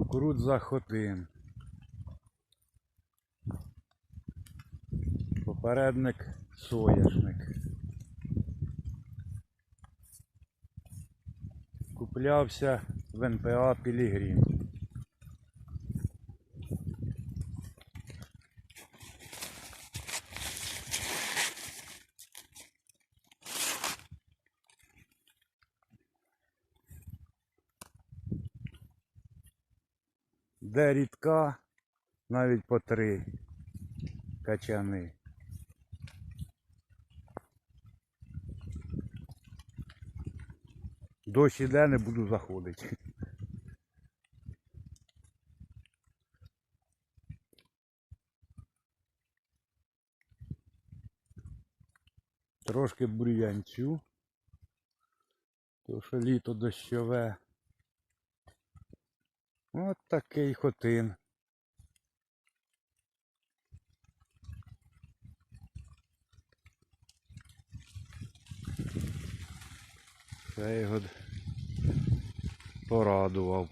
Кукурудза хотин. Попередник соняшник. Куплявся в НПА Пілігрім. Де рідка, навіть по три качани. Дощ іде, не буду заходити. Трошки бур'янцю. То що літо дощове. От такий хотин. Це його порадував.